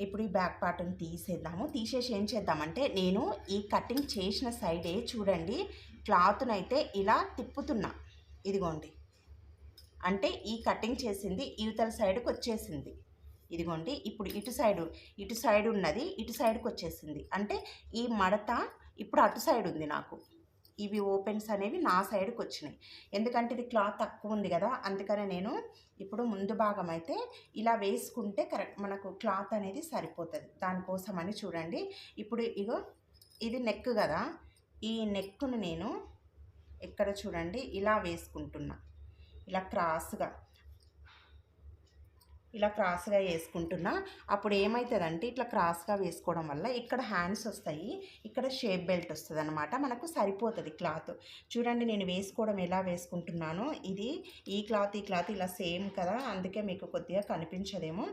ఇప్పుడు ఈ బ్యాక్ పార్ట్ని తీసేద్దాము. తీసేసి ఏం చేద్దామంటే నేను ఈ కటింగ్ చేసిన సైడే చూడండి క్లాత్నైతే ఇలా తిప్పుతున్నా. ఇదిగోండి. అంటే ఈ కటింగ్ చేసింది ఇవతల సైడ్కి వచ్చేసింది. ఇదిగోండి. ఇప్పుడు ఇటు సైడు ఇటు సైడ్ ఉన్నది ఇటు సైడ్కి వచ్చేసింది. అంటే ఈ మడత ఇప్పుడు అటు సైడ్ ఉంది నాకు. ఇవి ఓపెన్స్ అనేవి నా సైడ్కి వచ్చినాయి. ఎందుకంటే ఇది క్లాత్ తక్కువ ఉంది కదా అందుకనే నేను ఇప్పుడు ముందు భాగం అయితే ఇలా వేసుకుంటే కరెక్ట్ మనకు క్లాత్ అనేది సరిపోతుంది. దానికోసం అని చూడండి. ఇప్పుడు ఇగో ఇది నెక్ కదా ఈ నెక్ను నేను ఎక్కడ చూడండి ఇలా వేసుకుంటున్నా. ఇలా క్రాస్గా ఇలా క్రాస్గా వేసుకుంటున్నా. అప్పుడు ఏమవుతుందంటే ఇట్లా క్రాస్గా వేసుకోవడం వల్ల ఇక్కడ హ్యాండ్స్ వస్తాయి ఇక్కడ షేప్ బెల్ట్ వస్తుంది అనమాట మనకు సరిపోతుంది క్లాత్. చూడండి నేను వేసుకోవడం ఎలా వేసుకుంటున్నాను ఇది ఈ క్లాత్ ఈ క్లాత్ ఇలా సేమ్ కదా అందుకే మీకు కొద్దిగా కనిపించదేమో.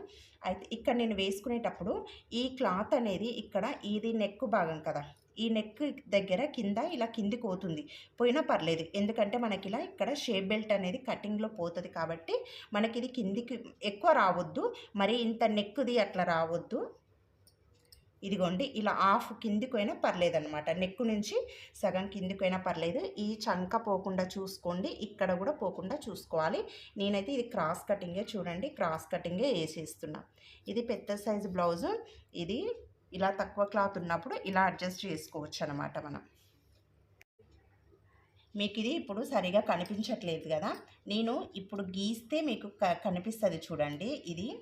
అయితే ఇక్కడ నేను వేసుకునేటప్పుడు ఈ క్లాత్ అనేది ఇక్కడ ఇది నెక్ భాగం కదా ఈ నెక్ దగ్గర కింద ఇలా కిందికి పోతుంది. పోయినా పర్లేదు. ఎందుకంటే మనకి ఇలా ఇక్కడ షేప్ బెల్ట్ అనేది కటింగ్లో పోతుంది కాబట్టి మనకి ఇది కిందికి ఎక్కువ రావద్దు. మరి ఇంత నెక్ది అట్లా రావద్దు. ఇదిగోండి. ఇలా హాఫ్ కిందికైనా పర్లేదు అనమాట నెక్కు నుంచి సగం కిందికి పర్లేదు. ఈ చంక పోకుండా చూసుకోండి. ఇక్కడ కూడా పోకుండా చూసుకోవాలి. నేనైతే ఇది క్రాస్ కటింగే చూడండి. క్రాస్ కటింగే వేసేస్తున్నా. ఇది పెద్ద సైజు బ్లౌజు. ఇది ఇలా తక్కువ క్లాత్ ఉన్నప్పుడు ఇలా అడ్జస్ట్ చేసుకోవచ్చు అనమాట మనం. మీకు ఇది ఇప్పుడు సరిగా కనిపించట్లేదు కదా? నేను ఇప్పుడు గీస్తే మీకు క కనిపిస్తుంది చూడండి ఇది.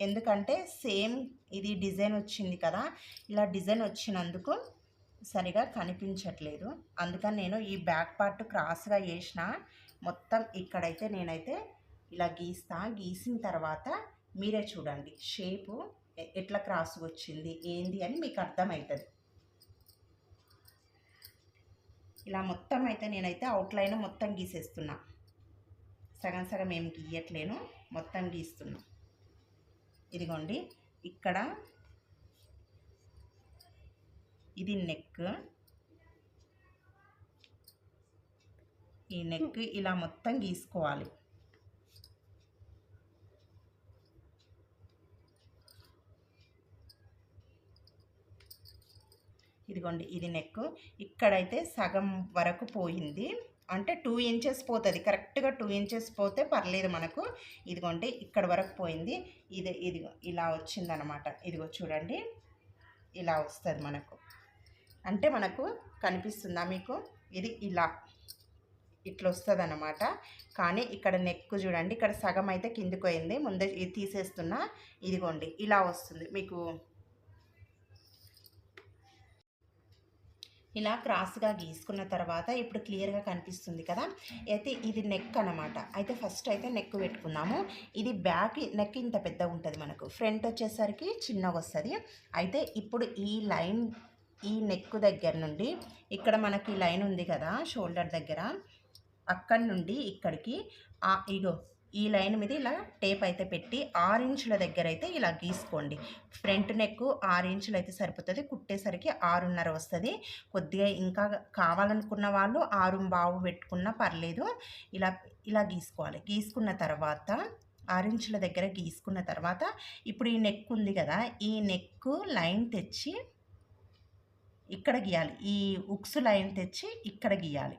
ఎందుకంటే సేమ్ ఇది డిజైన్ వచ్చింది కదా? ఇలా డిజైన్ వచ్చినందుకు సరిగా కనిపించట్లేదు. అందుకని నేను ఈ బ్యాక్ పార్ట్ క్రాస్గా వేసిన మొత్తం ఇక్కడైతే నేనైతే ఇలా గీస్తా. గీసిన తర్వాత మీరే చూడండి. షేపు ఎట్లా క్రాస్ వచ్చింది ఏంది అని మీకు అర్థమవుతుంది ఇలా మొత్తం అయితే నేనైతే అవుట్లైన్ మొత్తం గీసేస్తున్నా. సగం సగం ఏం గీయట్లేను మొత్తం గీస్తున్నా. ఇదిగోండి ఇక్కడ ఇది నెక్. ఈ నెక్ ఇలా మొత్తం గీసుకోవాలి. ఇదిగోండి ఇది నెక్ ఇక్కడైతే సగం వరకు పోయింది. అంటే టూ ఇంచెస్ పోతుంది. కరెక్ట్గా టూ ఇంచెస్ పోతే పర్లేదు మనకు. ఇదిగోండి ఇక్కడ వరకు పోయింది. ఇది ఇదిగో ఇలా వచ్చిందనమాట. ఇదిగో చూడండి ఇలా వస్తుంది మనకు. అంటే మనకు కనిపిస్తుందా మీకు? ఇది ఇలా ఇట్లా వస్తుంది అనమాట కానీ ఇక్కడ నెక్ చూడండి ఇక్కడ సగం అయితే కిందికి పోయింది. ముందే ఇది తీసేస్తున్నా. ఇదిగోండి ఇలా వస్తుంది. మీకు ఇలా క్రాస్గా గీసుకున్న తర్వాత ఇప్పుడు క్లియర్గా కనిపిస్తుంది కదా. అయితే ఇది నెక్ అనమాట అయితే ఫస్ట్ అయితే నెక్ పెట్టుకుందాము. ఇది బ్యాక్ నెక్ ఇంత పెద్ద ఉంటుంది మనకు. ఫ్రంట్ వచ్చేసరికి చిన్నగా వస్తుంది. అయితే ఇప్పుడు ఈ లైన్ ఈ నెక్ దగ్గర నుండి ఇక్కడ మనకి లైన్ ఉంది కదా షోల్డర్ దగ్గర. అక్కడి నుండి ఇక్కడికి ఇగో ఈ లైన్ మీద ఇలా టేప్ అయితే పెట్టి ఆరు ఇంచుల దగ్గర అయితే ఇలా గీసుకోండి. ఫ్రంట్ నెక్ ఆరు ఇంచులు అయితే సరిపోతుంది కుట్టేసరికి ఆరున్నర వస్తుంది. కొద్దిగా ఇంకా కావాలనుకున్న వాళ్ళు ఆరు బావు పెట్టుకున్నా పర్లేదు. ఇలా ఇలా గీసుకోవాలి. గీసుకున్న తర్వాత ఆరు ఇంచుల దగ్గర గీసుకున్న తర్వాత ఇప్పుడు ఈ నెక్ ఉంది కదా ఈ నెక్ లైన్ తెచ్చి ఇక్కడ గీయాలి. ఈ ఉక్స్ లైన్ తెచ్చి ఇక్కడ గీయాలి.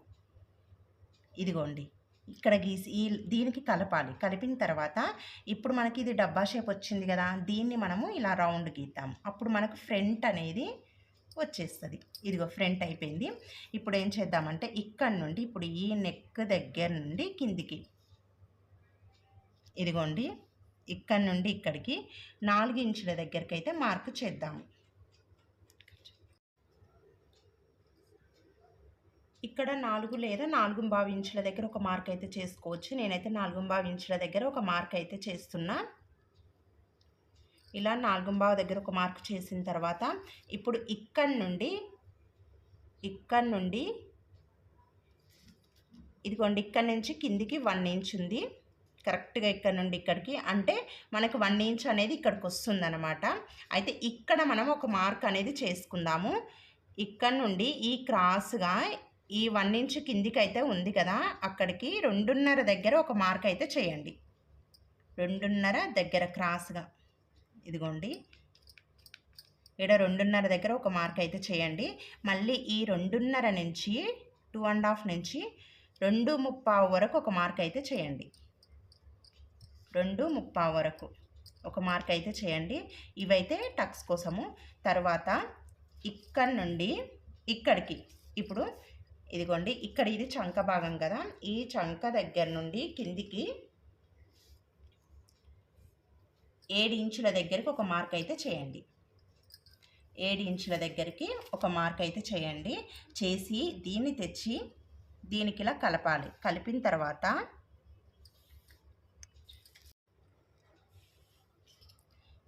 ఇదిగోండి. ఇక్కడ గీసి ఈ దీనికి కలపాలి. కలిపిన తర్వాత ఇప్పుడు మనకి ఇది డబ్బా షేప్ వచ్చింది కదా దీన్ని మనము ఇలా రౌండ్ గీద్దాం. అప్పుడు మనకు ఫ్రంట్ అనేది వచ్చేస్తుంది. ఇదిగో ఫ్రంట్ అయిపోయింది. ఇప్పుడు ఏం చేద్దామంటే ఇక్కడ నుండి ఇప్పుడు ఈ నెక్ దగ్గర నుండి కిందికి. ఇదిగోండి. ఇక్కడ నుండి ఇక్కడికి నాలుగు ఇంచుల దగ్గరికి అయితే మార్కు చేద్దాము ఇక్కడ నాలుగు లేదా నాలుగు బావి ఇంచుల దగ్గర ఒక మార్క్ అయితే చేసుకోవచ్చు. నేనైతే నాలుగు బావి ఇంచుల దగ్గర ఒక మార్క్ అయితే చేస్తున్నా. ఇలా నాలుగు బావి దగ్గర ఒక మార్క్ చేసిన తర్వాత ఇప్పుడు ఇక్కడ నుండి ఇక్కడ నుండి ఇదిగోండి ఇక్కడ నుంచి కిందికి వన్ ఇంచ్ ఉంది. కరెక్ట్గా ఇక్కడ నుండి ఇక్కడికి. అంటే మనకు వన్ ఇంచ్ అనేది ఇక్కడికి వస్తుందన్నమాట. అయితే ఇక్కడ మనం ఒక మార్క్ అనేది చేసుకుందాము. ఇక్కడ నుండి ఈ క్రాస్గా ఈ వన్ ఇంచ్ కిందికి అయితే ఉంది కదా అక్కడికి రెండున్నర దగ్గర ఒక మార్క్ అయితే చేయండి. రెండున్నర దగ్గర క్రాస్గా. ఇదిగోండి. ఇక్కడ రెండున్నర దగ్గర ఒక మార్క్ అయితే చేయండి. మళ్ళీ ఈ రెండున్నర నుంచి టూ అండ్ హాఫ్ నుంచి రెండు ముప్పావు వరకు ఒక మార్క్ అయితే చేయండి. రెండు ముప్పావు వరకు ఒక మార్క్ అయితే చేయండి. ఇవైతే టక్స్ కోసము. తర్వాత ఇక్కడ నుండి ఇక్కడికి. ఇప్పుడు ఇదిగోండి ఇక్కడ ఇది చంక భాగం కదా. ఈ చంక దగ్గర నుండి కిందికి ఏడు ఇంచుల దగ్గరికి ఒక మార్క్ అయితే చేయండి. ఏడు ఇంచుల దగ్గరికి ఒక మార్క్ అయితే చేయండి. చేసి దీన్ని తెచ్చి దీనికి ఇలా కలపాలి. కలిపిన తర్వాత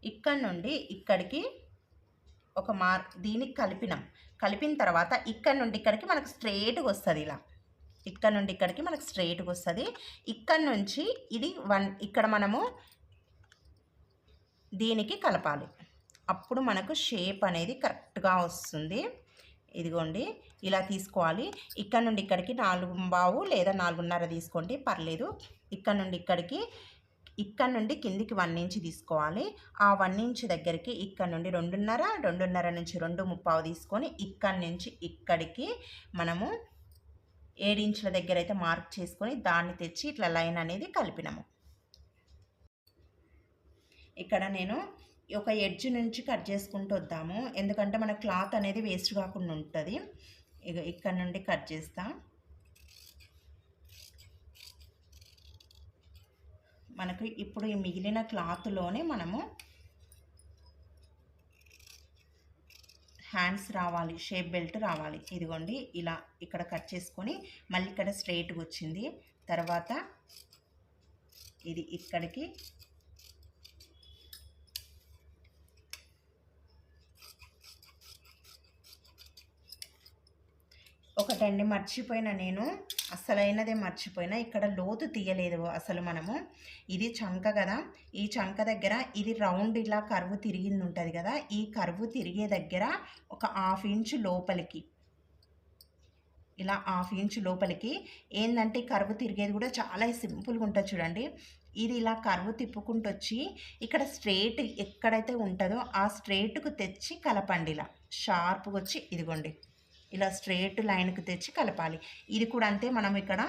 ఇక్కడ నుండి ఇక్కడికి ఒక మార్ దీనికి కలిపినాం. కలిపిన తర్వాత ఇక్కడ నుండి ఇక్కడికి మనకు స్ట్రేట్గా వస్తుంది ఇలా. ఇక్కడ నుండి ఇక్కడికి మనకు స్ట్రేట్గా వస్తుంది. ఇక్కడ నుంచి ఇది వన్ ఇక్కడ మనము దీనికి కలపాలి. అప్పుడు మనకు షేప్ అనేది కరెక్ట్గా వస్తుంది. ఇదిగోండి ఇలా తీసుకోవాలి. ఇక్కడ నుండి ఇక్కడికి నాలుగు బావు లేదా నాలుగున్నర తీసుకోండి పర్లేదు. ఇక్కడ నుండి ఇక్కడికి ఇక్కడ నుండి కిందికి వన్ ఇంచ్ తీసుకోవాలి. ఆ వన్ ఇంచ్ దగ్గరికి ఇక్కడ నుండి రెండున్నర రెండున్నర నుంచి రెండు ముప్పావు తీసుకొని ఇక్కడ నుంచి ఇక్కడికి మనము ఏడించుల దగ్గర అయితే మార్క్ చేసుకొని దాన్ని తెచ్చి ఇట్లా లైన్ అనేది కలిపినాము. ఇక్కడ నేను ఒక ఎడ్జ్ నుంచి కట్ చేసుకుంటూ వద్దాము. ఎందుకంటే మన క్లాత్ అనేది వేస్ట్ కాకుండా ఉంటుంది. ఇక ఇక్కడ నుండి కట్ చేస్తా. మనకు ఇప్పుడు ఈ మిగిలిన క్లాత్లోనే మనము హ్యాండ్స్ రావాలి షేప్ బెల్ట్ రావాలి. ఇదిగోండి ఇలా ఇక్కడ కట్ చేసుకొని మళ్ళీ ఇక్కడ స్ట్రైట్గా వచ్చింది. తర్వాత ఇది ఇక్కడికి ఒకటండి మర్చిపోయిన నేను. అసలైనదే మర్చిపోయినా. ఇక్కడ లోతు తీయలేదు అసలు మనము. ఇది చంక కదా. ఈ చంక దగ్గర ఇది రౌండ్ ఇలా కరువు తిరిగింది ఉంటుంది కదా. ఈ కరువు తిరిగే దగ్గర ఒక హాఫ్ ఇంచ్ లోపలికి ఇలా హాఫ్ ఇంచ్ లోపలికి ఏంటంటే కరువు తిరిగేది కూడా చాలా సింపుల్గా ఉంటుంది చూడండి. ఇది ఇలా కరువు తిప్పుకుంటూ వచ్చి ఇక్కడ స్ట్రేట్ ఎక్కడైతే ఉంటుందో ఆ స్ట్రేట్కు తెచ్చి కలపండి ఇలా. షార్ప్గా వచ్చి ఇదిగోండి. ఇలా స్ట్రేట్ లైన్కి తెచ్చి కలపాలి. ఇది కూడా అంతే మనం ఇక్కడ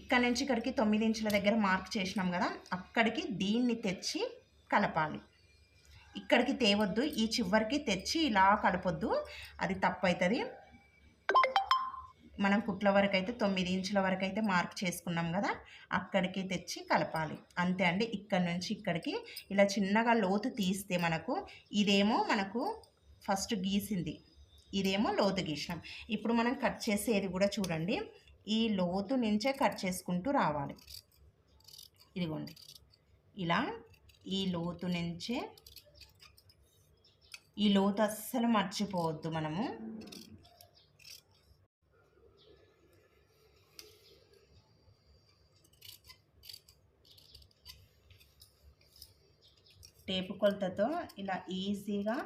ఇక్కడ నుంచి ఇక్కడికి తొమ్మిది ఇంచుల దగ్గర మార్క్ చేసినాం కదా అక్కడికి దీన్ని తెచ్చి కలపాలి. ఇక్కడికి తేవద్దు ఈ చివరికి తెచ్చి ఇలా కలపొద్దు అది తప్పు అవుతుంది మనం కుట్ల వరకు అయితే తొమ్మిది ఇంచుల వరకు అయితే మార్క్ చేసుకున్నాం కదా అక్కడికి తెచ్చి కలపాలి. అంతే అండి ఇక్కడ నుంచి ఇక్కడికి ఇలా చిన్నగా లోతు తీస్తే మనకు ఇదేమో మనకు ఫస్ట్ గీసింది. ఇదేమో లోతు గీసినాం ఇప్పుడు మనం కట్ చేసేది కూడా చూడండి. ఈ లోతు నుంచే కట్ చేసుకుంటూ రావాలి. ఇదిగోండి. ఇలా ఈ లోతు నుంచే ఈ లోతు అస్సలు మర్చిపోవద్దు మనము. టేపు కొలతతో ఇలా ఈజీగా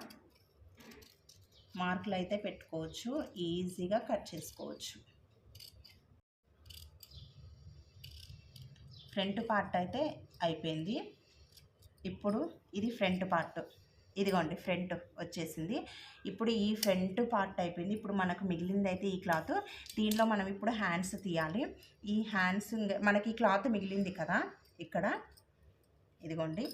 మార్కులు అయితే పెట్టుకోవచ్చు. ఈజీగా కట్ చేసుకోవచ్చు. ఫ్రంట్ పార్ట్ అయితే అయిపోయింది. ఇప్పుడు ఇది ఫ్రంట్ పార్ట్. ఇదిగోండి ఫ్రంట్ వచ్చేసింది. ఇప్పుడు ఈ ఫ్రంట్ పార్ట్ అయిపోయింది. ఇప్పుడు మనకు మిగిలింది అయితే ఈ క్లాత్. దీనిలో మనం ఇప్పుడు హ్యాండ్స్ తీయాలి. ఈ హ్యాండ్స్ మనకి ఈ క్లాత్ మిగిలింది కదా ఇక్కడ. ఇదిగోండి